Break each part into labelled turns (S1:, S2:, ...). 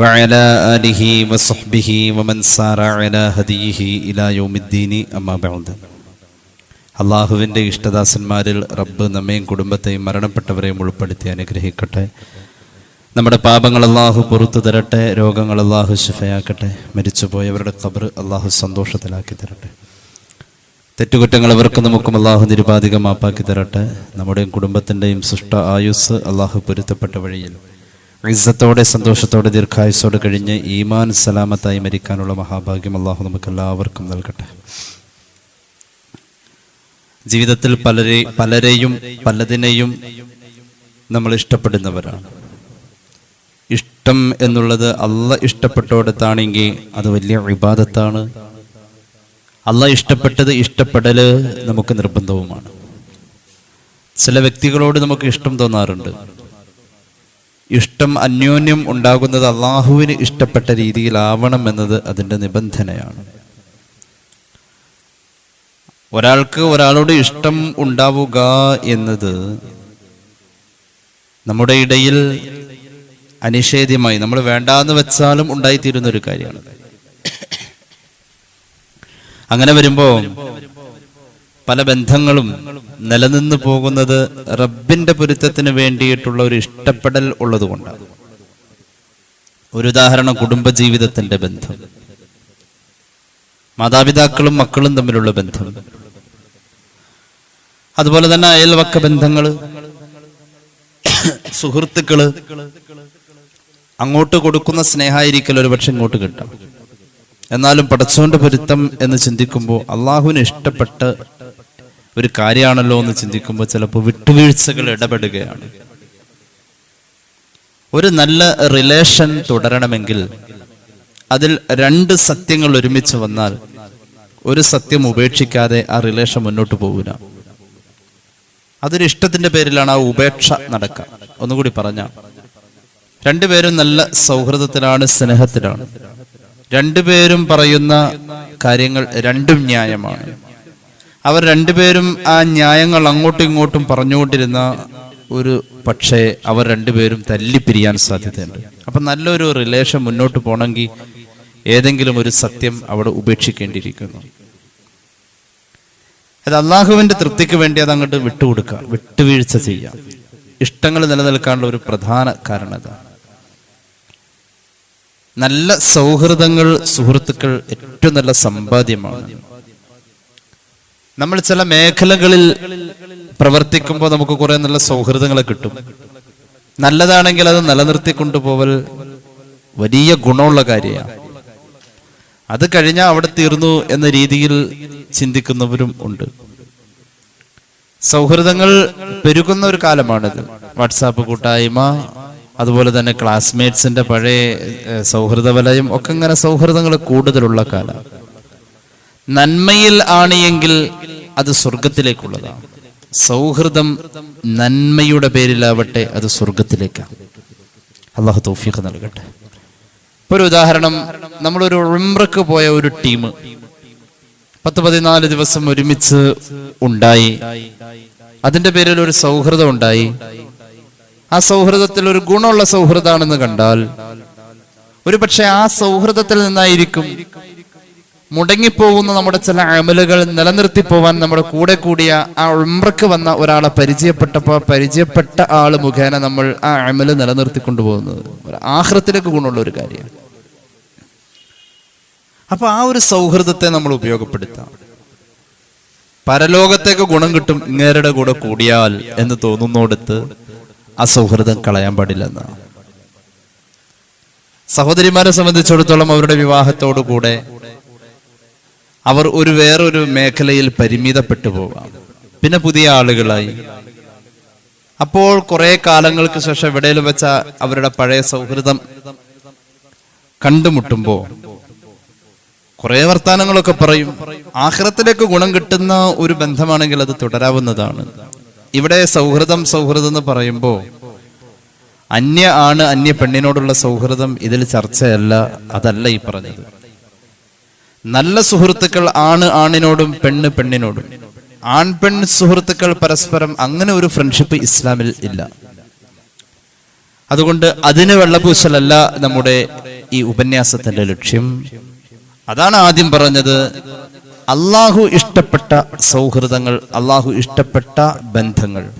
S1: وعلى آله وصحبه ومن سار على هديه إلى يوم الدين أما بعد അള്ളാഹുവിൻ്റെ ഇഷ്ടദാസന്മാരിൽ റബ്ബ് നമ്മയും കുടുംബത്തെയും മരണപ്പെട്ടവരെയും ഉൾപ്പെടുത്തി അനുഗ്രഹിക്കട്ടെ നമ്മുടെ പാപങ്ങൾ അള്ളാഹു പുറത്തു തരട്ടെ രോഗങ്ങൾ അള്ളാഹു ശിഫയാക്കട്ടെ മരിച്ചുപോയവരുടെ കബർ അള്ളാഹു സന്തോഷത്തിലാക്കി തരട്ടെ തെറ്റുകുറ്റങ്ങൾ അവർക്ക് നമുക്കും അള്ളാഹു നിരുപാധികം മാപ്പാക്കി തരട്ടെ നമ്മുടെയും കുടുംബത്തിൻ്റെയും സൃഷ്ട ആയുസ് അള്ളാഹു പൊരുത്തപ്പെട്ട വഴിയിൽ ഇസ്സത്തോടെ സന്തോഷത്തോടെ ദീർഘായുസോടെ കഴിഞ്ഞ് ഈമാൻ സലാമത്തായി മരിക്കാനുള്ള മഹാഭാഗ്യം അള്ളാഹു നമുക്ക് എല്ലാവർക്കും നൽകട്ടെ. ജീവിതത്തിൽ പലരെ പലരെയും പലതിനെയും നമ്മൾ ഇഷ്ടപ്പെടുന്നവരാണ്. ഇഷ്ടം എന്നുള്ളത് അല്ല ഇഷ്ടപ്പെട്ടോടത്താണെങ്കിൽ അത് വലിയ വിവാദത്താണ് അല്ല ഇഷ്ടപ്പെട്ടത് ഇഷ്ടപ്പെടൽ നമുക്ക് നിർബന്ധവുമാണ്. ചില വ്യക്തികളോട് നമുക്ക് ഇഷ്ടം തോന്നാറുണ്ട്. ഇഷ്ടം അന്യോന്യം ഉണ്ടാകുന്നത് അള്ളാഹുവിന് ഇഷ്ടപ്പെട്ട രീതിയിലാവണം എന്നത് അതിന്റെ നിബന്ധനയാണ്. ഒരാൾക്ക് ഒരാളോട് ഇഷ്ടം ഉണ്ടാവുക എന്നത് നമ്മുടെ ഇടയിൽ അനിഷേധ്യമായി നമ്മൾ വേണ്ടാന്ന് വെച്ചാലും ഉണ്ടായിത്തീരുന്ന ഒരു കാര്യമാണ്. അങ്ങനെ വരുമ്പോ പല ബന്ധങ്ങളും നിലനിന്ന് പോകുന്നത് റബ്ബിന്റെ പൊരുത്തത്തിന് വേണ്ടിയിട്ടുള്ള ഒരു ഇഷ്ടപ്പെടൽ ഉള്ളതുകൊണ്ടാണ്. ഒരു ഉദാഹരണം കുടുംബജീവിതത്തിന്റെ ബന്ധം. മാതാപിതാക്കളും മക്കളും തമ്മിലുള്ള ബന്ധം. അതുപോലെ തന്നെ അയൽവക്ക ബന്ധങ്ങൾ സുഹൃത്തുക്കൾ അങ്ങോട്ട് കൊടുക്കുന്ന സ്നേഹമായിരിക്കൽ ഒരുപക്ഷെ ഇങ്ങോട്ട് കിട്ടാം. എന്നാലും പടച്ചോന്റെ പൊരുത്തം എന്ന് ചിന്തിക്കുമ്പോൾ അള്ളാഹുവിന് ഇഷ്ടപ്പെട്ട ഒരു കാര്യമാണല്ലോ എന്ന് ചിന്തിക്കുമ്പോൾ ചിലപ്പോൾ വിട്ടുവീഴ്ചകൾ ഇടപെടുകയാണ്. ഒരു നല്ല റിലേഷൻ തുടരണമെങ്കിൽ അതിൽ രണ്ട് സത്യങ്ങൾ ഒരുമിച്ച് വന്നാൽ ഒരു സത്യം ഉപേക്ഷിക്കാതെ ആ റിലേഷൻ മുന്നോട്ട് പോകില്ല അതൊരു ഇഷ്ടത്തിന്റെ പേരിലാണ് ആ ഉപേക്ഷ നടക്കുക. ഒന്നുകൂടി പറഞ്ഞ. രണ്ടുപേരും നല്ല സൗഹൃദത്തിലാണ് സ്നേഹത്തിലാണ്. രണ്ടുപേരും പറയുന്ന കാര്യങ്ങൾ രണ്ടും ന്യായമാണ്. അവർ രണ്ടുപേരും ആ ന്യായങ്ങൾ അങ്ങോട്ടും ഇങ്ങോട്ടും പറഞ്ഞുകൊണ്ടിരുന്ന ഒരു പക്ഷേ അവർ രണ്ടുപേരും തല്ലിപ്പിരിയാൻ സാധ്യതയുണ്ട്. അപ്പൊ നല്ലൊരു റിലേഷൻ മുന്നോട്ട് പോകണമെങ്കിൽ ഏതെങ്കിലും ഒരു സത്യം അവിടെ ഉപേക്ഷിക്കേണ്ടിയിരിക്കുന്നു. അത് അള്ളാഹുവിന്റെ തൃപ്തിക്ക് വേണ്ടി അത് അങ്ങോട്ട് വിട്ടുകൊടുക്കുക വിട്ടുവീഴ്ച ചെയ്യുക. ഇഷ്ടങ്ങൾ നിലനിൽക്കാനുള്ള ഒരു പ്രധാന കാരണം നല്ല സൗഹൃദങ്ങൾ സുഹൃത്തുക്കൾ ഏറ്റവും നല്ല സമ്പാദ്യമാണ്. നമ്മൾ ചില മേഖലകളിൽ പ്രവർത്തിക്കുമ്പോൾ നമുക്ക് കുറെ നല്ല സൗഹൃദങ്ങളെ കിട്ടും. നല്ലതാണെങ്കിൽ അത് നിലനിർത്തി കൊണ്ടുപോവൽ വലിയ ഗുണമുള്ള കാര്യമാണ്. അത് കഴിഞ്ഞാൽ അവിടെ തീർന്നു എന്ന രീതിയിൽ ചിന്തിക്കുന്നവരും ഉണ്ട്. സൗഹൃദങ്ങൾ പെരുകുന്ന ഒരു കാലമാണിത്. വാട്സാപ്പ് കൂട്ടായ്മ അതുപോലെ തന്നെ ക്ലാസ്മേറ്റ്സിന്റെ പഴയ സൗഹൃദ വലയം ഒക്കെ ഇങ്ങനെ സൗഹൃദങ്ങൾ കൂടുതലുള്ള കാലം. നന്മയിൽ ആണ് എങ്കിൽ അത് സ്വർഗത്തിലേക്കുള്ളതാണ് സൗഹൃദം നന്മയുടെ പേരിലാവട്ടെ അത് സ്വർഗത്തിലേക്കാണ് അള്ളാഹു തൗഫീഖ് നൽകട്ടെ. ഒരു ഉദാഹരണം നമ്മളൊരു ഉംറക്ക് പോയ ഒരു ടീം പത്ത് പതിനാല് ദിവസം ഒരുമിച്ച് ഉണ്ടായി. അതിന്റെ പേരിൽ ഒരു സൗഹൃദം ഉണ്ടായി. ആ സൗഹൃദത്തിൽ ഒരു ഗുണമുള്ള സൗഹൃദമാണെന്ന് കണ്ടാൽ ഒരു പക്ഷെ ആ സൗഹൃദത്തിൽ നിന്നായിരിക്കും മുടങ്ങിപ്പോകുന്ന നമ്മുടെ ചില അമലുകൾ നിലനിർത്തി പോവാൻ നമ്മുടെ കൂടെ കൂടിയ ആ ഉംറക്ക് വന്ന ഒരാളെ പരിചയപ്പെട്ടപ്പോൾ പരിചയപ്പെട്ട ആൾ മുഖേന നമ്മൾ ആ അമൽ നിലനിർത്തി കൊണ്ടുപോകുന്നത് ഒരു ആഹ്റത്തിലേക്ക് ഗുണമുള്ള ഒരു കാര്യമാണ് അപ്പൊ ആ ഒരു സൗഹൃദത്തെ നമ്മൾ ഉപയോഗപ്പെടുത്താം. പരലോകത്തേക്ക് ഗുണം കിട്ടും ഇങ്ങേരുടെ കൂടെ കൂടിയാൽ എന്ന് തോന്നുന്നോടത്ത് ആ സൗഹൃദം കളയാൻ പാടില്ലെന്ന്. സഹോദരിമാരെ സംബന്ധിച്ചിടത്തോളം അവരുടെ വിവാഹത്തോടു കൂടെ അവർ ഒരു വേറൊരു മേഖലയിൽ പരിമിതപ്പെട്ടു പോവാം. പിന്നെ പുതിയ ആളുകളായി. അപ്പോൾ കുറെ കാലങ്ങൾക്ക് ശേഷം എവിടെയും വെച്ച അവരുടെ പഴയ സൗഹൃദം കണ്ടുമുട്ടുമ്പോ കുറെ വർത്താനങ്ങളൊക്കെ പറയും. ആഹ്റത്തിലേക്ക് ഗുണം കിട്ടുന്ന ഒരു ബന്ധമാണെങ്കിൽ അത് തുടരാവുന്നതാണ്. ഇവിടെ സൗഹൃദം സൗഹൃദം എന്ന് പറയുമ്പോൾ അന്യ ആണ് അന്യ പെണ്ണിനോടുള്ള സൗഹൃദം ഇതിൽ ചർച്ചയല്ല അതല്ല ഈ പറഞ്ഞത്. നല്ല സുഹൃത്തുക്കൾ ആണ് ആണിനോടും പെണ്ണ് പെണ്ണിനോടും. ആൺ പെൺ സുഹൃത്തുക്കൾ പരസ്പരം അങ്ങനെ ഒരു ഫ്രണ്ട്ഷിപ്പ് ഇസ്ലാമിൽ ഇല്ല. അതുകൊണ്ട് അതിന് വെള്ളപൂശലല്ല നമ്മുടെ ഈ ഉപന്യാസത്തിന്റെ ലക്ഷ്യം. അതാണ് ആദ്യം പറഞ്ഞത്. അള്ളാഹു ഇഷ്ടപ്പെട്ട സൗഹൃദങ്ങൾ അള്ളാഹു ഇഷ്ടപ്പെട്ട ബന്ധങ്ങൾ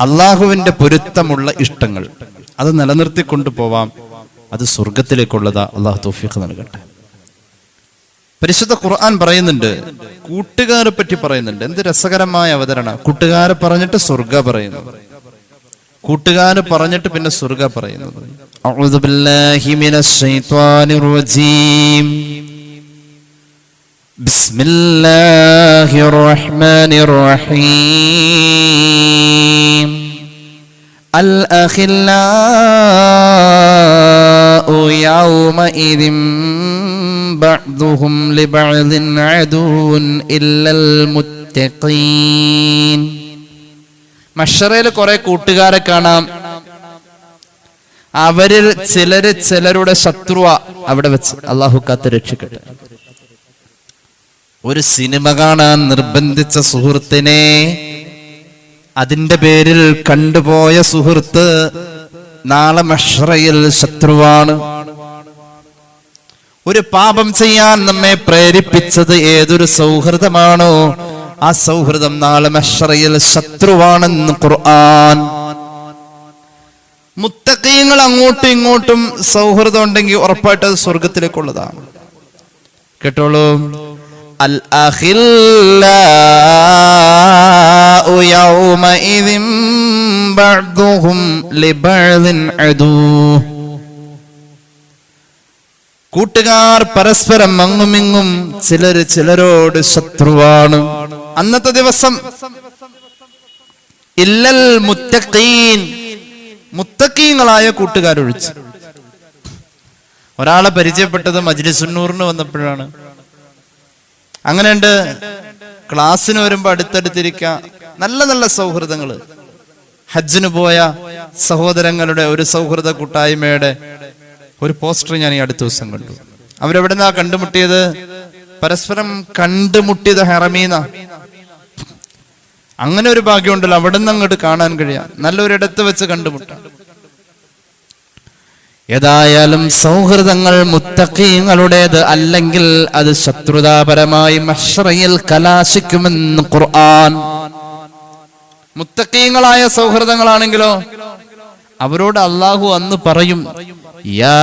S1: അള്ളാഹുവിന്റെ പൊരുത്തമുള്ള ഇഷ്ടങ്ങൾ അത് നിലനിർത്തിക്കൊണ്ടു പോവാം. അത് സ്വർഗത്തിലേക്കുള്ളതാ അള്ളാഹു തോഫിക്ക് നൽകട്ടെ. പരിശുദ്ധ ഖുർആൻ പറയുന്നുണ്ട് കൂട്ടുകാരെ പറ്റി പറയുന്നുണ്ട്. എന്ത് രസകരമായ അവതരണ. കൂട്ടുകാരെ പറഞ്ഞിട്ട് സ്വർഗ പറയുന്നു. കൂട്ടുകാര് പറഞ്ഞിട്ട് പിന്നെ സ്വർഗ പറയുന്നത് ബിസ്മില്ലാഹിർ റഹ്മാനിർ റഹീം അൽ അഖില്ലാഉ യൗമഇദിൻ ബഅ്ദുഹും ലിബഅദിൻ അദുവ്വുൻ ഇല്ലൽ മുത്തഖീൻ മഷറയിൽ കുറെ കൂട്ടുകാരെ കാണാം. അവരിൽ ചിലര് ചിലരുടെ ശത്രുവ അവിടെ വെച്ച്. അള്ളാഹു കാത്ത് രക്ഷിക്കട്ടെ. ഒരു സിനിമ കാണാൻ നിർബന്ധിച്ച സുഹൃത്തിനെ അതിന്റെ പേരിൽ കണ്ടുപോയ സുഹൃത്ത് നാളെ മഷറയിൽ ശത്രുവാണ്. ഒരു പാപം ചെയ്യാൻ നമ്മെ പ്രേരിപ്പിച്ചത് ഏതൊരു സൗഹൃദമാണോ ആ സൗഹൃദം നാളെ മഷറയിൽ ശത്രുവാണെന്ന് ഖുർആൻ. മുത്തക്കീങ്ങൾ അങ്ങോട്ടും ഇങ്ങോട്ടും സൗഹൃദം ഉണ്ടെങ്കിൽ ഉറപ്പായിട്ട് അത് സ്വർഗത്തിലേക്കുള്ളതാണ് കേട്ടോളൂ. കൂട്ടുകാർ പരസ്പരം അങ്ങുമിങ്ങും ചിലര് ചിലരോട് ശത്രുവാണ്. അന്നത്തെ ദിവസം ഇല്ലൽ മുത്തക്കീൻ മുത്തക്കീങ്ങളായ കൂട്ടുകാരൊഴിച്ച്. ഒരാളെ പരിചയപ്പെട്ടത് മജ്ലിസുന്നൂറിന് വന്നപ്പോഴാണ്. അങ്ങനെയുണ്ട്. ക്ലാസ്സിന് വരുമ്പോ അടുത്തടുത്തിരിക്ക. നല്ല നല്ല സൗഹൃദങ്ങൾ ഹജ്ജിന് പോയ സഹോദരങ്ങളുടെ ഒരു സൗഹൃദ കൂട്ടായ്മയുടെ ഒരു പോസ്റ്റർ ഞാൻ ഈ അടുത്ത ദിവസം കണ്ടു. അവരെവിടെ നിന്നാ കണ്ടുമുട്ടിയത്? പരസ്പരം കണ്ടുമുട്ടിയത് ഹെറമീന അങ്ങനെ ഒരു ഭാഗ്യമുണ്ടല്ലോ അവിടെ നിന്ന് അങ്ങോട്ട് കാണാൻ കഴിയാം. നല്ലൊരിടത്ത് വെച്ച് കണ്ടുമുട്ടാം. ഏതായാലും സൗഹൃദങ്ങൾ മുത്തക്കീങ്ങളുടേത് അല്ലെങ്കിൽ അത് ശത്രുതാപരമായി മഷ്റയിൽ കലാശിക്കുമെന്ന് ഖുർആൻ. മുത്തക്കീങ്ങളായ സൗഹൃദങ്ങളാണെങ്കിലോ? അവരോട് അള്ളാഹു അന്ന് പറയും യാ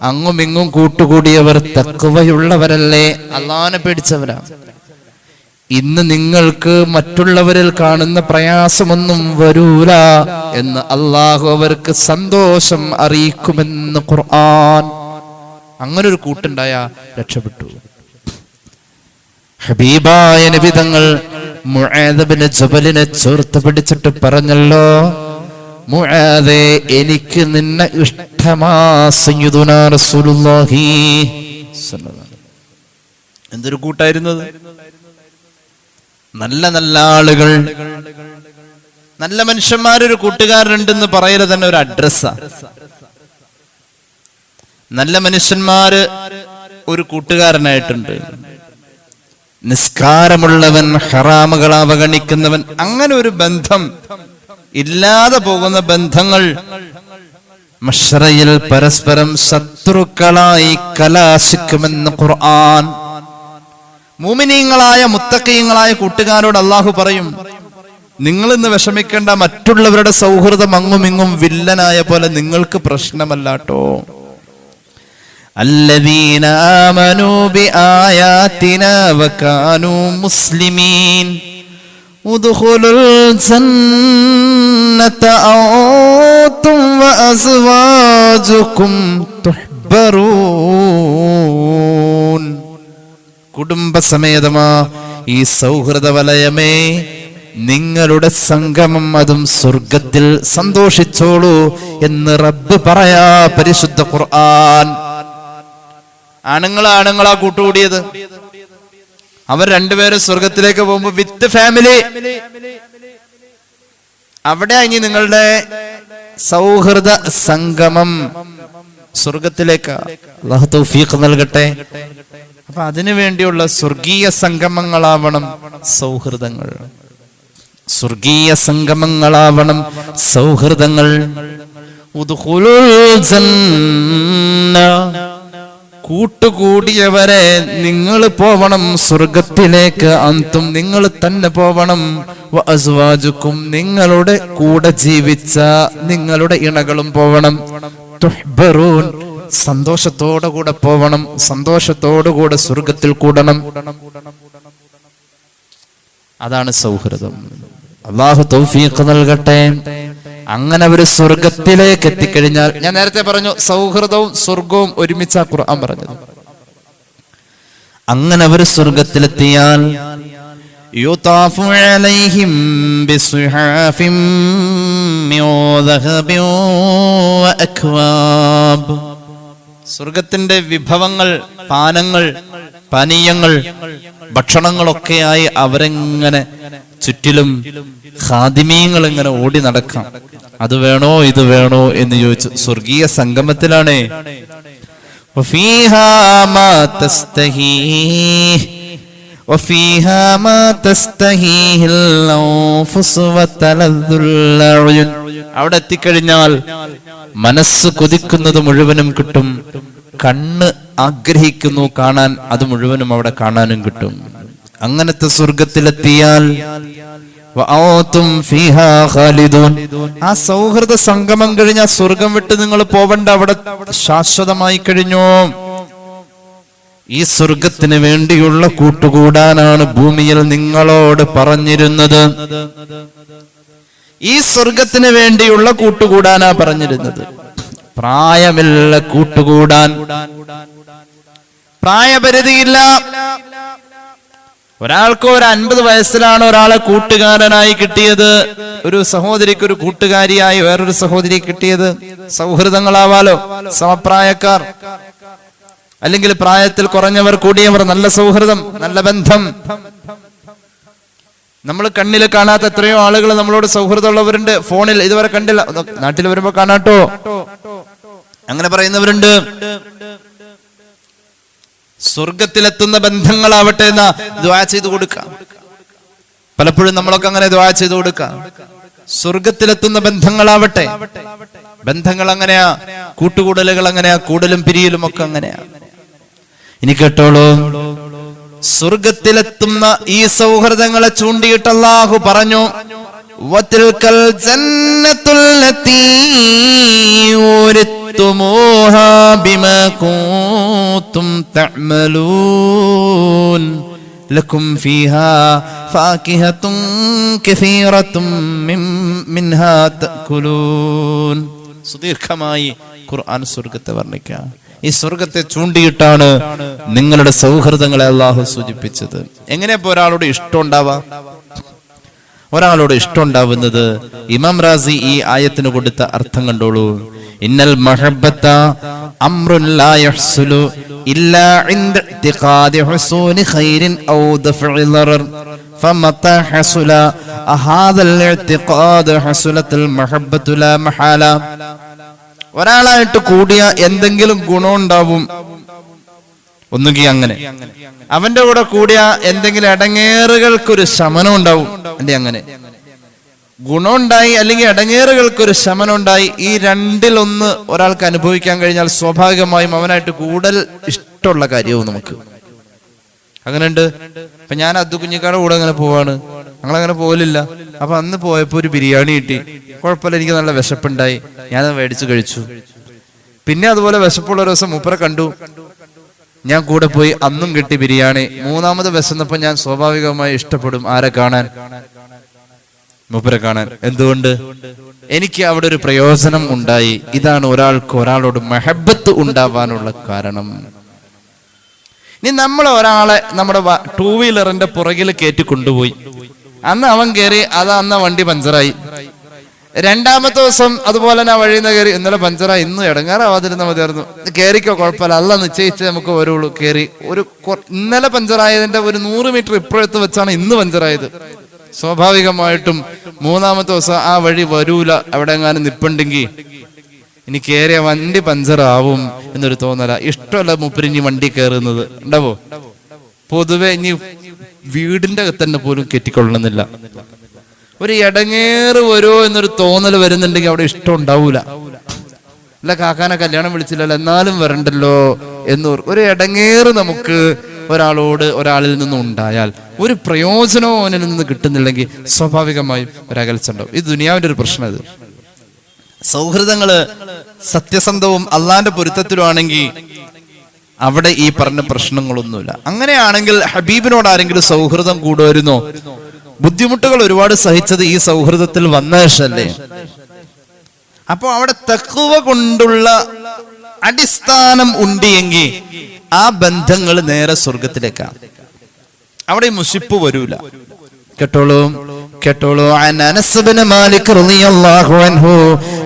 S1: ഇബാദി ലാ ഖൗഫുൻ അലൈക്കുമുൽ യൗം വലാ അൻതും തഹ്സനൂൻ മുത്തഖീങ്ങളാണല്ലോ അങ്ങും ഇങ്ങും കൂട്ടുകൂടിയവർ തക്കവയുള്ളവരല്ലേ? അള്ളാനെ പേടിച്ചവരാ. ഇന്ന് നിങ്ങൾക്ക് മറ്റുള്ളവരിൽ കാണുന്ന പ്രയാസമൊന്നും വരൂല എന്ന് അള്ളാഹു അവർക്ക് സന്തോഷം അറിയിക്കുമെന്ന് ഖുർആൻ അങ്ങനെ ഒരു കൂട്ടുണ്ടായ രക്ഷപ്പെട്ടു. ഹബീബായ നബിതങ്ങൾ ജബലിനെ ചേർത്ത് പിടിച്ചിട്ട് പറഞ്ഞല്ലോ മുആദേ എനിക്ക് നിന്നെ ഇഷ്ടമാ സയ്യിദുനാ റസൂലുള്ളാഹി. എന്തൊരു കൂട്ടായിരുന്നത്? നല്ല നല്ല ആളുകൾ. നല്ല മനുഷ്യന്മാരൊരു കൂട്ടുകാരുണ്ടെന്ന് പറയൽ തന്നെ ഒരു അഡ്രസ്സാ നല്ല മനുഷ്യന്മാര് ഒരു കൂട്ടുകാരനായിട്ടുണ്ട്. നിസ്കാരമുള്ളവൻ ഹറാമുകൾ അവഗണിക്കുന്നവൻ അങ്ങനെ ഒരു ബന്ധം ഇല്ലാതെ പോകുന്ന ബന്ധങ്ങൾ. മഷറയിൽ പരസ്പരം ശത്രുക്കളായി കലാശിക്കുമെന്ന് ഖുർആൻ. മൂമിനീങ്ങളായ മുത്തക്കീങ്ങളായ കൂട്ടുകാരോട് അള്ളാഹു പറയും നിങ്ങൾ ഇന്ന് വിഷമിക്കേണ്ട മറ്റുള്ളവരുടെ സൗഹൃദം അങ്ങും ഇങ്ങും വില്ലനായ പോലെ നിങ്ങൾക്ക് പ്രശ്നമല്ലാട്ടോ. മുസ്ലിമീൻ. آمنوا بآياتنا وكانوا مسلمين ادخلوا الجنة أنتم وأزواجكم تحبرون കുടുംബസമേതമാ ഈ സൗഹൃദ വലയമേ നിങ്ങളുടെ സംഗമം അതും സ്വർഗത്തിൽ സന്തോഷിച്ചോളൂ എന്ന് റബ്ബ് പറയാ പരിശുദ്ധ ഖുർആൻ ആണുങ്ങൾ ആണുങ്ങളാ കൂട്ടുകൂടിയത് അവർ രണ്ടുപേരും സ്വർഗത്തിലേക്ക് പോകുമ്പോ വിത്ത് ഫാമിലി അവിടെ ഇനി നിങ്ങളുടെ സൗഹൃദ സംഗമം സ്വർഗത്തിലേക്ക് അള്ളാഹു തൗഫീഖ് നൽകട്ടെ അപ്പൊ അതിനു വേണ്ടിയുള്ള സ്വർഗീയ സംഗമങ്ങളാവണം സൗഹൃദങ്ങൾ സ്വർഗീയ സംഗമങ്ങളാവണം സൗഹൃദങ്ങൾ ഉദ്ഖുലുൽ ജന്ന. കൂട്ടുകൂടിയവരെ നിങ്ങൾ പോവണം സ്വർഗത്തിലേക്ക് അന്തും നിങ്ങൾ തന്നെ പോവണം. അസ്വാജുക്കും നിങ്ങളുടെ കൂടെ ജീവിച്ച നിങ്ങളുടെ ഇണകളും പോവണം. തുഹ്ബറൂൻ സന്തോഷത്തോടെ കൂടെ പോവണം. സന്തോഷത്തോടു കൂടെ സ്വർഗത്തിൽ കൂടണം. അതാണ് സൗഹൃദം. അള്ളാഹു തൗഫീഖ് നൽകട്ടെ. അങ്ങനെ അവർ സ്വർഗത്തിലേക്ക് എത്തിക്കഴിഞ്ഞാൽ ഞാൻ നേരത്തെ പറഞ്ഞു സൗഹൃദവും സ്വർഗവും ഒരുമിച്ച ഖുർആൻ പറഞ്ഞത് അങ്ങനെ അവർ സ്വർഗത്തിലെത്തിയാൽ يطاف عليهم بصحاف من ذهب وأكواب സ്വർഗത്തിന്റെ വിഭവങ്ങൾ പാനങ്ങൾ പാനീയങ്ങൾ ഭക്ഷണങ്ങളൊക്കെയായി അവരെങ്ങനെ ചുറ്റിലും ഖാദിമീങ്ങൾ ഇങ്ങനെ ഓടി നടക്കാം അത് വേണോ ഇത് വേണോ എന്ന് ചോദിച്ചു. സ്വർഗീയ സംഗമത്തിലാണ്. അവിടെ എത്തിക്കഴിഞ്ഞാൽ മനസ്സ് കൊതിക്കുന്നത് മുഴുവനും കിട്ടും. കണ്ണ് ആഗ്രഹിക്കുന്നു കാണാൻ അത് മുഴുവനും അവിടെ കാണാനും കിട്ടും. അങ്ങനത്തെ സ്വർഗത്തിലെത്തിയാൽ ആ സൗഹൃദ സംഗമം കഴിഞ്ഞ സ്വർഗം വിട്ട് നിങ്ങൾ പോവണ്ട അവിടെ ശാശ്വതമായി കഴിഞ്ഞു? ഈ സ്വർഗത്തിന് വേണ്ടിയുള്ള കൂട്ടുകൂടാനാണ് ഭൂമിയിൽ നിങ്ങളോട് പറഞ്ഞിരുന്നത്. ഈ സ്വർഗത്തിന് വേണ്ടിയുള്ള കൂട്ടുകൂടാനാ പറഞ്ഞിരുന്നത്. പ്രായമില്ല കൂട്ടുകൂടാൻ. പ്രായപരിധിയില്ല. ഒരാൾക്ക് ഒരു അൻപത് വയസ്സിലാണ് ഒരാളെ കൂട്ടുകാരനായി കിട്ടിയത്. ഒരു സഹോദരിക്ക് ഒരു കൂട്ടുകാരിയായി വേറൊരു സഹോദരി കിട്ടിയത്. സൗഹൃദങ്ങളാവാലോ? സമപ്രായക്കാർ. അല്ലെങ്കിൽ പ്രായത്തിൽ കുറഞ്ഞവർ കൂടിയവർ നല്ല സൗഹൃദം നല്ല ബന്ധം. നമ്മൾ കണ്ണിൽ കാണാത്ത എത്രയോ ആളുകൾ നമ്മളോട് സൗഹൃദമുള്ളവരുണ്ട്. ഫോണിൽ ഇതുവരെ കണ്ടില്ല. നാട്ടിൽ വരുമ്പോ കാണാട്ടോ. അങ്ങനെ പറയുന്നവരുണ്ട്. സ്വർഗത്തിലെത്തുന്ന ബന്ധങ്ങളാവട്ടെ എന്ന് ദ്വാ ചെയ്തു കൊടുക്കാം. പലപ്പോഴും നമ്മളൊക്കെ അങ്ങനെ ദ്വാ ചെയ്തു കൊടുക്കാം. സ്വർഗത്തിലെത്തുന്ന ബന്ധങ്ങളാവട്ടെ. ബന്ധങ്ങൾ അങ്ങനെയാ കൂട്ടുകൂടലുകൾ അങ്ങനെയാ കൂടലും പിരിയലും ഒക്കെ അങ്ങനെയാ. ഇനി കേട്ടോളൂ. സ്വർഗത്തിലെത്തുന്ന ഈ സൗഹൃദങ്ങളെ ചൂണ്ടിയിട്ട് അല്ലാഹു പറഞ്ഞു ഊരിത്തുമൂഹാ ബിമാ കുന്തും തഅമലൂൻ. ലക്കും ഫീഹാ ഫാകിഹത്തുൻ കസീറത്തും മിൻ- മിൻഹാ തഅകുലൂൻ. സുദീർഘമായി ഖുർആൻ സ്വർഗത്തെ വർണിക്കാം. ഈ സ്വർഗത്തെ ചൂണ്ടിയിട്ടാണ് നിങ്ങളുടെ സൗഹൃദങ്ങളെ അള്ളാഹു സൂചിപ്പിച്ചത്. എങ്ങനെ ഇപ്പൊ ഒരാളോട് ഇഷ്ടം ഉണ്ടാവാ? ഒരാളോട് ഇഷ്ടം ഉണ്ടാവുന്നത് ഇമാം റാസി ഈ ആയത്തിന് കൊടുത്ത അർത്ഥം കണ്ടോളൂ ഇന്നൽ മഹബത്ത അംറുൻ ലാ യഹ്സുലു ഇല്ലാ ഇൻദ ഇഅ്തിഖാദി ഹുസൂനി ഖൈരിൻ ഔ ദഫഇ ളറർ فمتى حصل هذا الاعتقاد حصلت المحبة لا محالة ഒരാളായിട്ട് കൂടിയ എന്തെങ്കിലും ഗുണമുണ്ടാവും ഒന്നുകിൽ അങ്ങനെ. അവന്റെ കൂടെ കൂടിയ എന്തെങ്കിലും ഇടങ്ങേറുകൾക്കൊരു ശമനം ഉണ്ടാവും. അല്ലെ അങ്ങനെ? ഗുണമുണ്ടായി അല്ലെങ്കിൽ ഇടങ്ങേറുകൾക്കൊരു ശമനം ഉണ്ടായി ഈ രണ്ടിലൊന്ന് ഒരാൾക്ക് അനുഭവിക്കാൻ കഴിഞ്ഞാൽ സ്വാഭാവികമായും അവനായിട്ട് കൂടുതൽ ഇഷ്ടമുള്ള കാര്യവും നമുക്ക്. അങ്ങനെയുണ്ട്? അപ്പൊ ഞാൻ അത് കുഞ്ഞിക്കാരുടെ കൂടെ അങ്ങനെ പോവാണ്. ഞങ്ങളങ്ങനെ പോലില്ല അപ്പൊ അന്ന് പോയപ്പോ ഒരു ബിരിയാണി കിട്ടി. കുഴപ്പമില്ല എനിക്ക് നല്ല വിശപ്പുണ്ടായി. ഞാൻ മേടിച്ചു കഴിച്ചു. പിന്നെ അതുപോലെ വിശപ്പുള്ള ഒരു ദിവസം മൂപ്പരെ കണ്ടു. ഞാൻ കൂടെ പോയി അന്നും കിട്ടി ബിരിയാണി. മൂന്നാമത് വിശന്നപ്പോ ഞാൻ സ്വാഭാവികമായി ഇഷ്ടപ്പെടും. ആരെ കാണാൻ? മൂപ്പരെ കാണാൻ. എന്തുകൊണ്ട്? എനിക്ക് അവിടെ ഒരു പ്രയോജനം ഉണ്ടായി. ഇതാണ് ഒരാൾക്ക് ഒരാളോട് മെഹബത്ത് ഉണ്ടാവാനുള്ള കാരണം. ഇനി നമ്മൾ ഒരാളെ നമ്മുടെ ടൂ വീലറിന്റെ പുറകിൽ കയറ്റി കൊണ്ടുപോയി. അന്ന് അവൻ കയറി അത് അന്ന് വണ്ടി പഞ്ചറായി. രണ്ടാമത്തെ ദിവസം അതുപോലെ തന്നെ വഴി നിന്ന് കയറി ഇന്നലെ പഞ്ചറ ഇന്നും ഇടങ്ങാറാവാതിരുന്ന മതിയായിരുന്നു. കയറിക്കോ കുഴപ്പമില്ല. അല്ല നിശ്ചയിച്ച് നമുക്ക് വരുള്ളൂ. കയറി ഒരു ഇന്നലെ പഞ്ചറായതിന്റെ ഒരു നൂറ് മീറ്റർ ഇപ്പുറത്ത് വെച്ചാണ് ഇന്ന് പഞ്ചറായത്. സ്വാഭാവികമായിട്ടും മൂന്നാമത്തെ ദിവസം ആ വഴി വരൂല. അവിടെ എങ്ങാനും നിപ്പുണ്ടെങ്കിൽ ഇനി കയറിയ വണ്ടി പഞ്ചറാവും എന്നൊരു തോന്നല. ഇഷ്ടമല്ല മുപ്പരിഞ്ഞി വണ്ടി കയറുന്നത് ഉണ്ടാവോ? പൊതുവെ ഇനി വീടിന്റെ അകത്തന്നെ പോലും കെറ്റിക്കൊള്ളണമെന്നില്ല ഒരു ഇടങ്ങേറ് വരുമോ എന്നൊരു തോന്നൽ വരുന്നുണ്ടെങ്കിൽ അവിടെ ഇഷ്ടം ഉണ്ടാവൂല. അല്ല കാക്കാനെ കല്യാണം വിളിച്ചില്ലല്ലോ എന്നാലും വരണ്ടല്ലോ എന്ന് ഒരു ഇടങ്ങേറ് നമുക്ക് ഒരാളോട് ഒരാളിൽ നിന്നും ഉണ്ടായാൽ ഒരു പ്രയോജനവും അവനിൽ നിന്ന് കിട്ടുന്നില്ലെങ്കിൽ സ്വാഭാവികമായും ഒരു അകൽച്ച ഉണ്ടാവും. ഇത് ദുനിയാവിന്റെ ഒരു പ്രശ്നം ഇത്. സൗഹൃദങ്ങൾ സത്യസന്ധവും അള്ളാന്റെ പൊരുത്തത്തിലുമാണെങ്കിൽ അവിടെ ഈ പറഞ്ഞ പ്രശ്നങ്ങളൊന്നുമില്ല. അങ്ങനെയാണെങ്കിൽ ഹബീബിനോട് ആരെങ്കിലും സൗഹൃദം കൂടുമായിരുന്നോ ബുദ്ധിമുട്ടുകൾ ഒരുപാട് സഹിച്ചത് ഈ സൗഹൃദത്തിൽ വന്ന ശേഷമല്ലേ അപ്പൊ അവിടെ തക്കുവ കൊണ്ടുള്ള അടിസ്ഥാനം ഉണ്ട് എങ്കിൽ ആ ബന്ധങ്ങൾ നേരെ സ്വർഗത്തിലേക്കാണ് അവിടെ ഈ മുഷിപ്പ് വരൂല കേട്ടോളൂ കേട്ടോളൂ عن انس بن مالك رضي الله عنه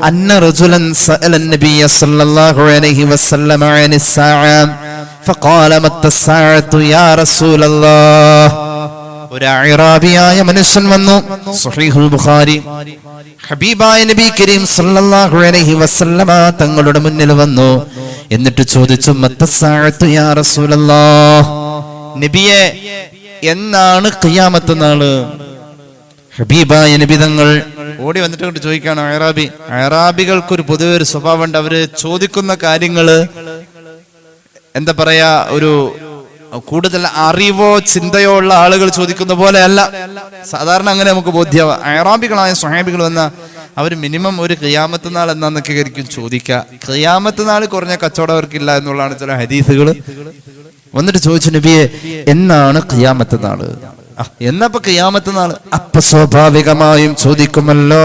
S1: ان رجلا سال النبي صلى الله عليه وسلم عن الساعه فقال متى الساعه يا رسول الله ഒരു അയറാബിയായ മനുഷ്യൻ വന്നു. സുഹീഹുൽ ബുഖാരി. ഹബീബായ നബി കരീം സല്ലല്ലാഹു അലൈഹി വസല്ലമ തങ്ങളുടെ മുന്നിൽ വന്നു. എന്നിട്ട് ചോദിച്ചു മത്തസാഅത്തു യാ റസൂലല്ലാഹ്? നബിയെ എന്നാണ് ഖിയാമത്ത് നാൾ? ഹബീബായ നബി തങ്ങൾ ഓടി വന്നിട്ട് കൊണ്ട് ചോദിക്കാണ് അയറാബി അയറാബികൾക്ക് ഒരു പൊതുവെ ഒരു സ്വഭാവമുണ്ട്. അവർ ചോദിക്കുന്ന കാര്യങ്ങൾ എന്താ പറയാ ഒരു കൂടുതൽ അറിവോ ചിന്തയോ ഉള്ള ആളുകൾ ചോദിക്കുന്ന പോലെ അല്ല സാധാരണ അങ്ങനെ നമുക്ക് ബോധ്യമാവാം അയറാബികളായ സ്വഹാബികൾ വന്ന അവർ മിനിമം ഒരു ക്രിയാമത്ത് നാൾ എന്നാന്നൊക്കെ ആയിരിക്കും ചോദിക്കുക. ക്രിയാമത്ത് നാൾ കുറഞ്ഞ കച്ചവടം അവർക്കില്ല എന്നുള്ളതാണ് ചില ഹദീസുകൾ വന്നിട്ട് ചോദിച്ചു നബിയെ എന്നാണ് ക്രിയാമത്ത് നാൾ? എന്നപ്പോ ക്രിയാമത്ത് നാൾ? അപ്പൊ സ്വാഭാവികമായും ചോദിക്കുമല്ലോ.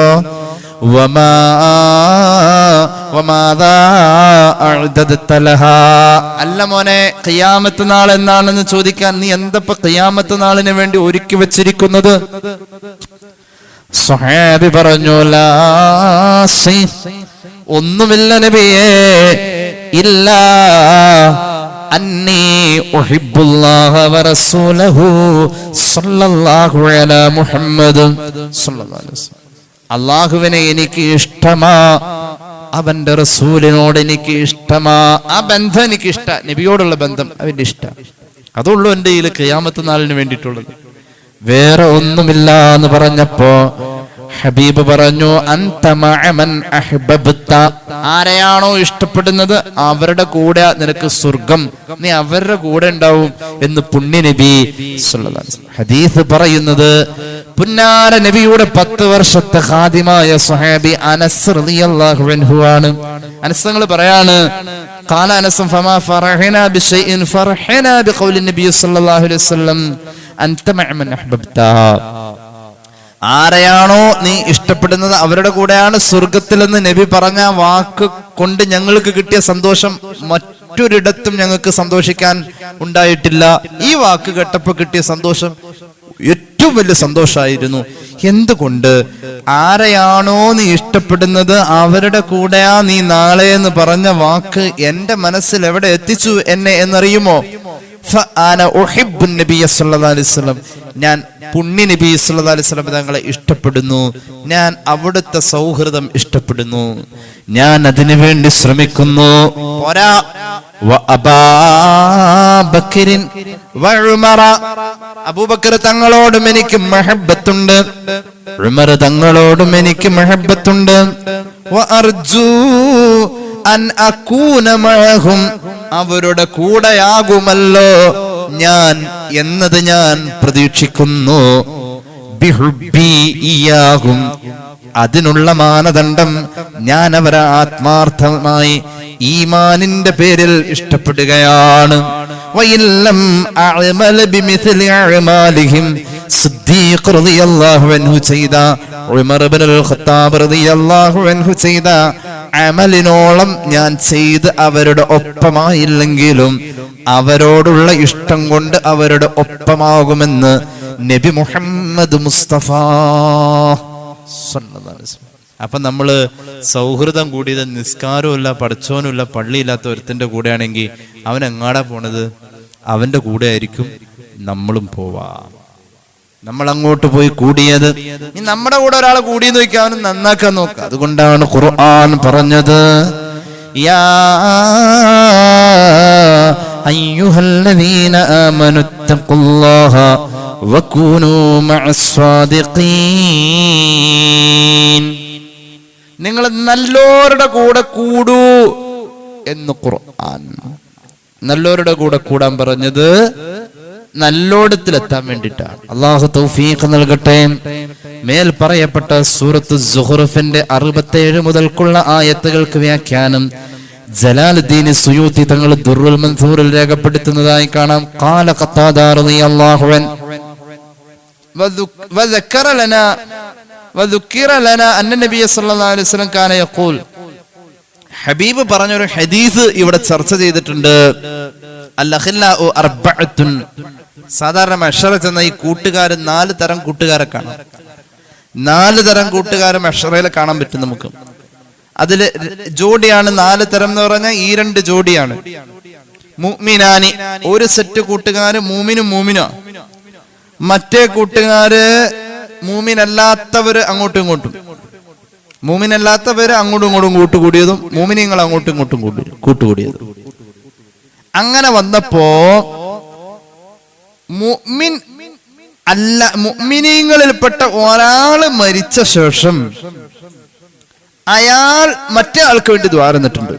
S1: അല്ല മോനെ ഖിയാമത്ത് നാൾ എന്നാണെന്ന് ചോദിക്കാൻ നീ എന്തപ്പ ഖിയാമത്ത് നാളിന് വേണ്ടി ഒരുക്കി വെച്ചിരിക്കുന്നത്? സ്വഹാബി പറഞ്ഞു "ലാ ഒന്നുമില്ല നബിയേ ഇല്ല അന്നീ ഉഹിബ്ബുല്ലാഹ വറസൂലഹു സ്വല്ലല്ലാഹു അലാ മുഹമ്മദ്. സ്വല്ലല്ലാഹു അലൈഹി വസല്ലം. അള്ളാഹുവിനെ എനിക്ക് ഇഷ്ടമാ. അവന്റെ റസൂലിനോട് എനിക്ക് ഇഷ്ടമാ. ആ ബന്ധം എനിക്ക് ഇഷ്ട നബിയോടുള്ള ബന്ധം അവന്റെ ഇഷ്ടം. അതുള്ളൂ എന്റെ കയ്യിൽ കയ്യാമത്ത് നാളിന് വേണ്ടിയിട്ടുള്ളത്. വേറെ ഒന്നുമില്ല എന്ന് പറഞ്ഞപ്പോ ഹബീബ് പറഞ്ഞു ആരെയാണോ ഇഷ്ടപ്പെടുന്നത് അവരുടെ കൂടെ നിനക്ക് സ്വർഗം. നീ അവരുടെ കൂടെ ഉണ്ടാവും എന്ന് പുണ്യ നബി ഹദീസ് പറയുന്നത് പുന്നാര നബിയുടെ പത്ത് വർഷത്തെ ഖാദിമായ സ്വഹാബി അനസ് റളിയല്ലാഹു അൻഹു ആണ് അനസ് തങ്ങൾ പറയാണ് قال أنس فما فرحنا بشيء فرحنا بقول النبي صلى الله عليه وسلم أنت مع من أحببتها ആരെയാണോ നീ ഇഷ്ടപ്പെടുന്നത് അവരുടെ കൂടെയാണ് സ്വർഗത്തിലെന്ന് നബി പറഞ്ഞ ആ വാക്ക് കൊണ്ട് ഞങ്ങൾക്ക് കിട്ടിയ സന്തോഷം മറ്റൊരിടത്തും ഞങ്ങൾക്ക് സന്തോഷിക്കാൻ ഉണ്ടായിട്ടില്ല ഈ വാക്ക് കേട്ടപ്പോ കിട്ടിയ സന്തോഷം ഏറ്റവും വലിയ സന്തോഷമായിരുന്നു എന്തുകൊണ്ട്? ആരെയാണോ നീ ഇഷ്ടപ്പെടുന്നത് അവരുടെ കൂടെയാ നീ നാളെ എന്ന് പറഞ്ഞ വാക്ക് എന്റെ മനസ്സിൽ എവിടെ എത്തിച്ചു എന്നെ എന്നറിയുമോ? ഞാൻ പുണ്യ നബി വസല്ലം തങ്ങളെ ഇഷ്ടപ്പെടുന്നു. ഞാൻ അവിടുത്തെ സൗഹൃദം ഇഷ്ടപ്പെടുന്നു. ഞാൻ അതിനു വേണ്ടി ശ്രമിക്കുന്നു. പോരാ. അബൂബക്കർ തങ്ങളോടും എനിക്ക് മഹബത്തുണ്ട്. ഉമർ തങ്ങളോടും എനിക്ക് മഹബത്തുണ്ട്. അവരുടെ കൂടെയാകുമല്ലോ ഞാൻ എന്നത് ഞാൻ പ്രതീക്ഷിക്കുന്നു. അതിനുള്ള മാനദണ്ഡം ഞാൻ അവരെ ആത്മാർത്ഥമായി ഈമാനിന്റെ പേരിൽ ഇഷ്ടപ്പെടുകയാണ് ചെയ്ത അമലിനോളം ഞാൻ ചെയ്ത് അവരുടെ ഒപ്പമായില്ലെങ്കിലും അവരോടുള്ള ഇഷ്ടം കൊണ്ട് അവരുടെ ഒപ്പമാകുമെന്ന് നബി മുഹമ്മദ് മുസ്തഫ. അപ്പൊ നമ്മൾ സൗഹൃദം കൂടിയത് നിസ്കാരമില്ല പഠിച്ചോനുമില്ല പള്ളിയില്ലാത്ത ഒരുത്തിന്റെ കൂടെയാണെങ്കിൽ അവൻ എങ്ങാടാ പോണത്? അവന്റെ കൂടെ ആയിരിക്കും നമ്മളും പോവാം. നമ്മൾ അങ്ങോട്ട് പോയി കൂടിയത്. ഇനി നമ്മുടെ കൂടെ ഒരാൾ കൂടിയെന്ന് നോക്കി അവന് നന്നാക്കാൻ നോക്കുക അതുകൊണ്ടാണ് ഖുർആൻ പറഞ്ഞത് യാ അയ്യുഹല്ലദീന വകൂനൂ നിങ്ങൾ നല്ലോരുടെ കൂടെ കൂടൂ എന്ന് ഖുർആൻ നല്ലോരുടെ കൂടെ കൂടാൻ പറഞ്ഞത് നല്ലോടത്തിലെത്താൻ വേണ്ടിയിട്ടാണ് അള്ളാഹു തൗഫീഖ് നൽകട്ടെ മേൽ പറയപ്പെട്ട സൂറത്ത് സുഹറുഫിന്റെ അറുപത്തേഴ് മുതൽക്കുള്ള ആയത്തുകൾക്ക് വ്യാഖ്യാനം ജലാലുദ്ദീൻ സുയൂത്തി തങ്ങൾ ദുർറുൽ മൻസൂറിൽ രേഖപ്പെടുത്തുന്നതായി കാണാം കാല ഖത്താദാറുൻ وذكر لنا وذكر لنا ഹബീബ് പറഞ്ഞൊരു ഹദീസ് ഇവിടെ ചർച്ച ചെയ്തിട്ടുണ്ട്. സാധാരണ മെഷറ ചെന്ന ഈ കൂട്ടുകാർ നാല് തരം കൂട്ടുകാരെ കാണാം. നാല് തരം കൂട്ടുകാർ മെഷറയിൽ കാണാൻ പറ്റും നമുക്ക്. അതിൽ ജോഡിയാണ് നാല് തരം എന്ന് പറഞ്ഞാൽ ഈ രണ്ട് ജോഡിയാണ്. മുഅ്മിനാനി ഒരു സെറ്റ് കൂട്ടുകാര് മൂമിനും മൂമിനോ മറ്റേ കൂട്ടുകാര് മൂമിനല്ലാത്തവര് അങ്ങോട്ടും ഇങ്ങോട്ടും. മൂമിനല്ലാത്തവര് അങ്ങോട്ടും ഇങ്ങോട്ടും കൂട്ടുകൂടിയതും മൂമിനിങ്ങൾ അങ്ങോട്ടും ഇങ്ങോട്ടും കൂട്ടി കൂട്ടുകൂടിയതും. അങ്ങനെ വന്നപ്പോ മുഅ്മിൻ അല്ല മുഅ്മിനീങ്ങളിൽപ്പെട്ട ഒരാൾ മരിച്ച ശേഷം അയാൾ മറ്റേ ആൾക്ക് വേണ്ടി ദ്വാരന്നിട്ടുണ്ട്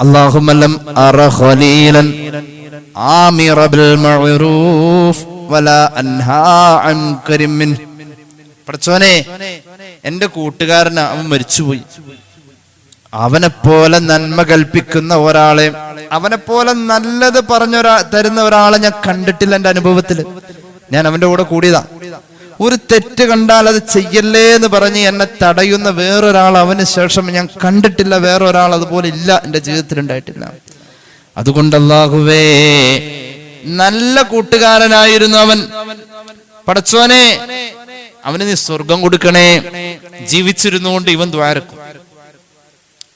S1: അള്ളാഹുമല്ലം ആമിറ ബിൽ മഅറൂഫ്. പടച്ചോനെ എന്റെ കൂട്ടുകാരന് അവൻ മരിച്ചുപോയി. അവനെ പോലെ നന്മ കൽപ്പിക്കുന്ന ഒരാളെ അവനെ പോലെ നല്ലത് പറഞ്ഞൊരാ തരുന്ന ഒരാളെ ഞാൻ കണ്ടിട്ടില്ല എന്റെ അനുഭവത്തിൽ. ഞാൻ അവന്റെ കൂടെ കൂടിയതാ. ഒരു തെറ്റ് കണ്ടാൽ അത് ചെയ്യല്ലേ എന്ന് പറഞ്ഞ് എന്നെ തടയുന്ന വേറൊരാൾ അവന് ശേഷം ഞാൻ കണ്ടിട്ടില്ല വേറൊരാൾ അതുപോലെ ഇല്ല എന്റെ ജീവിതത്തിൽ ഉണ്ടായിട്ടില്ല അതുകൊണ്ട് അല്ലാഹുവേ നല്ല കൂട്ടുകാരനായിരുന്നു അവൻ. പടച്ചോനെ അവന് നീ സ്വർഗം കൊടുക്കണേ. ജീവിച്ചിരുന്നുകൊണ്ട് ഇവൻ ദ്വാരക്കും.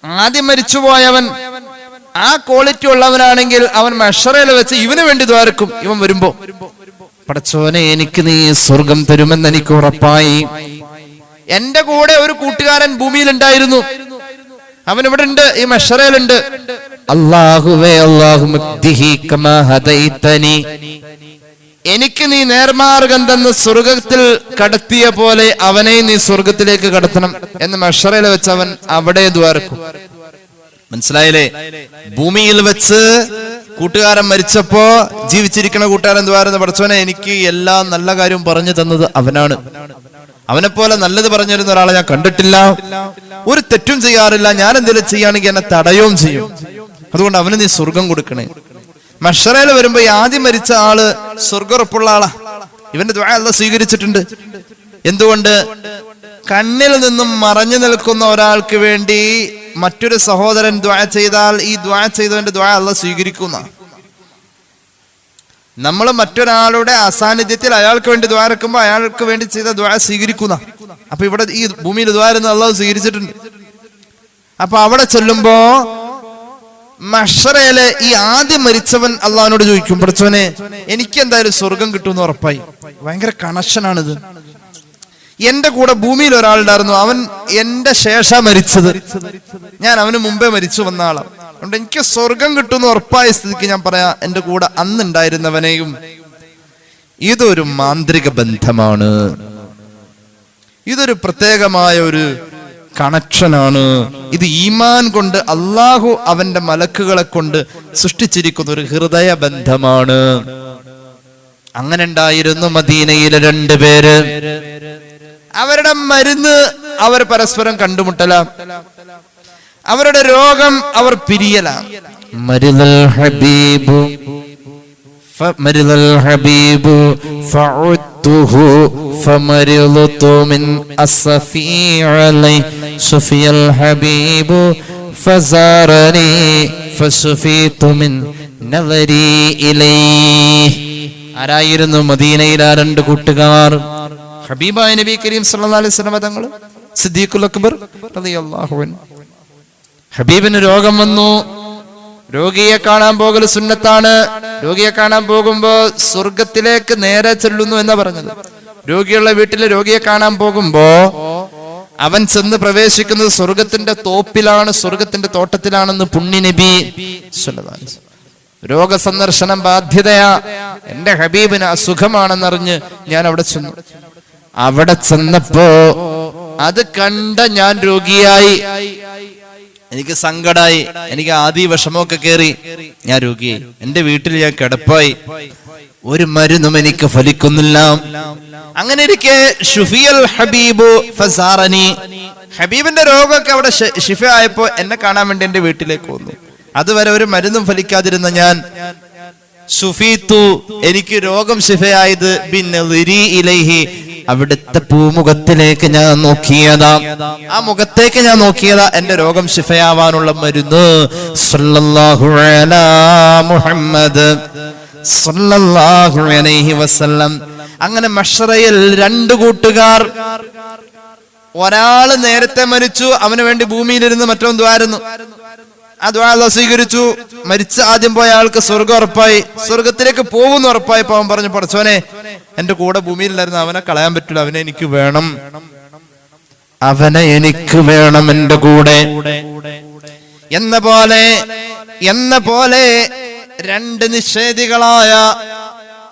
S1: ആദ്യം മരിച്ചുപോയവൻ ആ ക്വാളിറ്റി ഉള്ളവനാണെങ്കിൽ അവൻ മഷറയിൽ വെച്ച് ഇവന് വേണ്ടി ദ്വാരക്കും. ഇവൻ വരുമ്പോ പടച്ചോനെ എനിക്ക് നീ സ്വർഗം തരുമെന്ന് എനിക്ക് ഉറപ്പായി. എന്റെ കൂടെ ഒരു കൂട്ടുകാരൻ ഭൂമിയിൽ ഉണ്ടായിരുന്നു അവൻ ഇവിടെ ഉണ്ട് ഈ മഷറയിലുണ്ട്. അള്ളാഹുവേ അള്ളാഹു എനിക്ക് നീ നേർമാർഗം തന്ന് സ്വർഗത്തിൽ കടത്തിയ പോലെ അവനെ നീ സ്വർഗത്തിലേക്ക് കടത്തണം എന്ന് മഷറയിൽ വെച്ച് അവൻ അവിടെ ദ്വാരക്കും. മനസ്സിലായില്ലേ? ഭൂമിയിൽ വെച്ച് കൂട്ടുകാരൻ മരിച്ചപ്പോ ജീവിച്ചിരിക്കുന്ന കൂട്ടുകാരൻ ദ്വാരം പഠിച്ചവനെ എനിക്ക് എല്ലാ നല്ല കാര്യവും പറഞ്ഞു തന്നത് അവനാണ്. അവനെ പോലെ നല്ലത് പറഞ്ഞിരുന്ന ഒരാളെ ഞാൻ കണ്ടിട്ടില്ല. ഒരു തെറ്റും ചെയ്യാറില്ല. ഞാൻ എന്തെങ്കിലും ചെയ്യുകയാണെങ്കിൽ എന്നെ തടയുകയും ചെയ്യും. അതുകൊണ്ട് അവന് നീ സ്വർഗം കൊടുക്കണേ. മഷറയിൽ വരുമ്പോ ആദ്യം മരിച്ച ആൾ സ്വർഗുറപ്പുള്ള ആളാ. ഇവന്റെ ദ്വാരം സ്വീകരിച്ചിട്ടുണ്ട്. എന്തുകൊണ്ട്? കണ്ണിൽ നിന്നും മറഞ്ഞു നിൽക്കുന്ന ഒരാൾക്ക് വേണ്ടി മറ്റൊരു സഹോദരൻ ദ്വാ ചെയ്താൽ ഈ ദ്വാ ചെയ്തവന്റെ ദ്വാ അല്ല സ്വീകരിക്കുന്ന. നമ്മൾ മറ്റൊരാളുടെ അസാന്നിധ്യത്തിൽ അയാൾക്ക് വേണ്ടി ദ്വാരക്കുമ്പോ അയാൾക്ക് വേണ്ടി ചെയ്ത ദ്വാര സ്വീകരിക്കുന്ന. അപ്പൊ ഇവിടെ ഈ ഭൂമിയിൽ ദ്വാരുന്ന അള്ളാഹ് സ്വീകരിച്ചിട്ടുണ്ട്. അപ്പൊ അവിടെ ചെല്ലുമ്പോ മഷറയിലെ ഈ ആദ്യം മരിച്ചവൻ അള്ളാഹിനോട് ചോദിക്കും പഠിച്ചവനെ എനിക്ക് എന്തായാലും സ്വർഗം കിട്ടുമെന്ന് ഉറപ്പായി. ഭയങ്കര കണക്ഷനാണിത്. എന്റെ കൂടെ ഭൂമിയിൽ ഒരാളുണ്ടായിരുന്നു അവൻ എന്റെ ശേഷ മരിച്ചത്. ഞാൻ അവന് മുമ്പേ മരിച്ചു വന്ന ആളാണ് അതുകൊണ്ട് എനിക്ക് സ്വർഗം കിട്ടുമെന്ന് ഉറപ്പായ സ്ഥിതിക്ക് ഞാൻ പറയാ എന്റെ കൂടെ അന്നുണ്ടായിരുന്നവനെയും ഇതൊരു മാന്ത്രിക ബന്ധമാണ്. ഇതൊരു പ്രത്യേകമായ ഒരു കണക്ഷനാണ് ഇത് ഈമാൻ കൊണ്ട് അള്ളാഹു അവന്റെ മലക്കുകളെ കൊണ്ട് സൃഷ്ടിച്ചിരിക്കുന്ന ഒരു ഹൃദയ ബന്ധമാണ്. അങ്ങനെ ഉണ്ടായിരുന്നു മദീനയിലെ രണ്ടു പേര്. അവരുടെ മരുന്ന് അവർ പരസ്പരം കണ്ടുമുട്ടല. അവരുടെ രോഗം അവർ പിരിയല മരുതൽ ഹബീബു فمرض الحبيب فعدته فمرضت من أسفي عليه شفي الحبيب فزارني فشفيت من نظري إليه ആരായിരുന്നു മദീനയിലെ ആ രണ്ട് കൂട്ടുകാർ ഹബീബായ നബി കരീം സല്ലല്ലാഹു അലൈഹി വസല്ലം തങ്ങൾ സിദ്ദീഖുൽ അക്ബർ റളിയല്ലാഹു അൻഹു ഹബീബിന് രോഗം വന്നു. രോഗിയെ കാണാൻ പോകൽ സുന്നത്താണ്. രോഗിയെ കാണാൻ പോകുമ്പോ സ്വർഗത്തിലേക്ക് നേരെ ചെല്ലുന്നു എന്നാ പറഞ്ഞത്. രോഗിയുള്ള വീട്ടിൽ രോഗിയെ കാണാൻ പോകുമ്പോ അവൻ ചെന്ന് പ്രവേശിക്കുന്നത് സ്വർഗത്തിന്റെ തോപ്പിലാണ് സ്വർഗത്തിന്റെ തോട്ടത്തിലാണെന്ന് പുണ്യ നബി സ്വല്ലല്ലാഹു അലൈഹി വസല്ലം. രോഗസന്ദർശനം ബാധ്യതയാ. എന്റെ ഹബീബിന് അസുഖമാണെന്നറിഞ്ഞ് ഞാൻ അവിടെ ചെന്നു. അവിടെ ചെന്നപ്പോ അത് കണ്ട ഞാൻ രോഗിയായി. എനിക്ക് സങ്കടായി എനിക്ക് ആദ്യ വിഷമമൊക്കെ കയറി ഞാൻ രോഗിയായി. എന്റെ വീട്ടിൽ ഞാൻ കിടപ്പായി. ഒരു മരുന്നും എനിക്ക് ഫലിക്കുന്നില്ല. അങ്ങനെ ഇരിക്കെ ഷുഫിയൽ ഹബീബു ഹബീബിന്റെ രോഗമൊക്കെ അവിടെ ഷിഫ ആയപ്പോ എന്നെ കാണാൻ വേണ്ടി എന്റെ വീട്ടിലേക്ക് വന്നു. അതുവരെ ഒരു മരുന്നും ഫലിക്കാതിരുന്ന ഞാൻ സുഫീത്തു എനിക്ക് രോഗം ശിഫയായത് ഇലൈഹി. അവിടുത്തെ പൂമുഖത്തിലേക്ക് ഞാൻ നോക്കിയതാ. ആ മുഖത്തേക്ക് ഞാൻ നോക്കിയതാ എന്റെ രോഗം ശിഫയാവാനുള്ള മരുന്ന്. മുഹമ്മദ് വസല്ലം. അങ്ങനെ മഷറയിൽ രണ്ട് കൂട്ടുകാർ ഒരാൾ നേരത്തെ മരിച്ചു അവന് വേണ്ടി ഭൂമിയിലിരുന്ന് മറ്റൊന്നും ദ്വാരുന്നു. ആ ദ്വാ സ്വീകരിച്ചു. മരിച്ച ആദ്യം പോയ ആൾക്ക് സ്വർഗം ഉറപ്പായി. സ്വർഗത്തിലേക്ക് പോകുന്നു ഉറപ്പായപ്പോ അവൻ പറഞ്ഞു പഠിച്ചോനെ എന്റെ കൂടെ ഭൂമിയിലായിരുന്നു അവനെ കളയാൻ പറ്റില്ല. അവനെ എനിക്ക് വേണം. അവനെ എനിക്ക് വേണം എന്റെ കൂടെ. എന്ന പോലെ എന്ന പോലെ രണ്ട് നിഷേധികളായ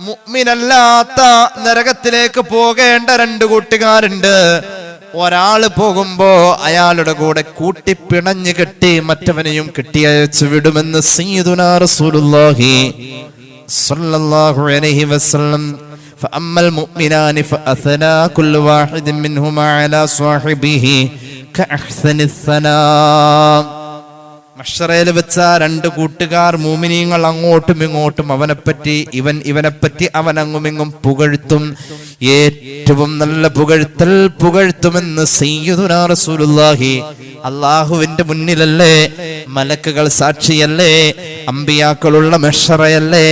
S1: മുഅ്മിനല്ലാത്ത നരകത്തിലേക്ക് പോകേണ്ട രണ്ട് കൂട്ടുകാരുണ്ട്. ഒരാള് പോകുമ്പോ അയാളുടെ കൂടെ കൂട്ടിപ്പിണഞ്ഞ് കെട്ടി മറ്റവനെയും കെട്ടിയയച്ചു വിടുമെന്ന് സയ്യിദുനാ റസൂലുള്ളാഹി സ്വല്ലല്ലാഹു അലൈഹി വസല്ലം فأما المؤمنان فأثنى كل واحد منهما على صاحبه كأحسن الثناء മഷറയിൽ വെച്ച രണ്ട് കൂട്ടുകാർ മൂമിനീങ്ങൾ അങ്ങോട്ടും ഇങ്ങോട്ടും അവനെപ്പറ്റി ഇവൻ ഇവനെപ്പറ്റി അവൻ അങ്ങുമിങ്ങും പുകഴ്ത്തും ഏറ്റവും നല്ല പുകഴ്ത്തൽ പുകഴ്ത്തുമെന്ന് അള്ളാഹുവിന്റെ മുന്നിലല്ലേ മലക്കുകൾ സാക്ഷിയല്ലേ അമ്പിയാക്കളുള്ള മെഷറയല്ലേ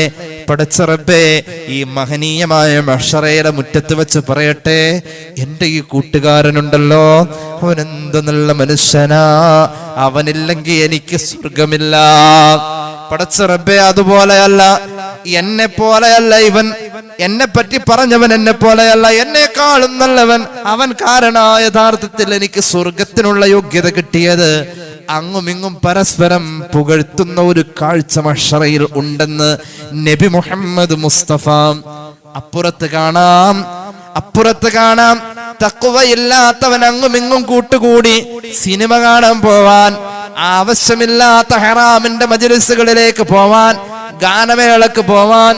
S1: പടച്ചറബേ ഈ മഹനീയമായ മഷറയുടെ മുറ്റത്ത് വെച്ച് പറയട്ടെ എന്റെ ഈ കൂട്ടുകാരനുണ്ടല്ലോ അവൻ എന്ത് നല്ല മനുഷ്യനാ അവനില്ലെങ്കിൽ എനിക്ക് സ്വർഗമില്ല പടച്ചറബേ അതുപോലെയല്ല എന്നെ പോലെയല്ല ഇവൻ. എന്നെ പറ്റി പറഞ്ഞവൻ എന്നെ പോലെയല്ല എന്നെക്കാളും നല്ലവൻ. അവൻ കാരണ യഥാർത്ഥത്തിൽ എനിക്ക് സ്വർഗത്തിനുള്ള യോഗ്യത കിട്ടിയത് അങ്ങുമിങ്ങും പരസ്പരം പുകഴ്ത്തുന്ന ഒരു കാഴ്ച മഷറയിൽ ഉണ്ടെന്ന് നബി മുഹമ്മദ് മുസ്തഫ. അപ്പുറത്ത് കാണാം അപ്പുറത്ത് കാണാം. തക്കുവയില്ലാത്തവൻ അങ്ങുമിങ്ങും കൂട്ടുകൂടി സിനിമ കാണാൻ പോവാൻ ആവശ്യമില്ലാത്ത ഹറാമിന്റെ മജലിസുകളിലേക്ക് പോവാൻ ഗാനമേളക്ക് പോവാൻ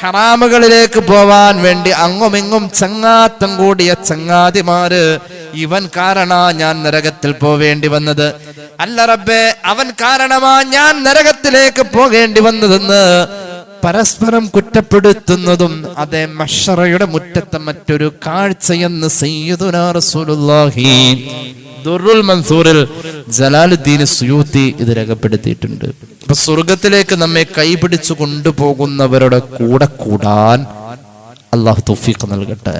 S1: ഹറാമുകളിലേക്ക് പോവാൻ വേണ്ടി അങ്ങുമിങ്ങും ചങ്ങാത്തം കൂടിയ ചങ്ങാതിമാര് ഇവൻ കാരണ ഞാൻ നരകത്തിൽ പോവേണ്ടി വന്നത്. അല്ല റബ്ബേ അവൻ കാരണമാ ഞാൻ നരകത്തിലേക്ക് പോകേണ്ടി വന്നതെന്ന് പരസ്പരം കുറ്റപ്പെടുത്തുന്നതും അതേ മഷറയുടെ മുറ്റത്തെ മറ്റൊരു കാഴ്ചയെന്ന് സയ്യിദുനാ റസൂലുള്ളാഹി ദുറുൽ മൻസൂറിൽ ജലാലുദ്ദീൻ സുയൂത്തി ഇത് രേഖപ്പെടുത്തിയിട്ടുണ്ട്. അപ്പൊ സ്വർഗത്തിലേക്ക് നമ്മെ കൈപിടിച്ചു കൊണ്ടുപോകുന്നവരുടെ കൂടെ കൂടാൻ അള്ളാഹു തൗഫീഖ് നൽകട്ടെ.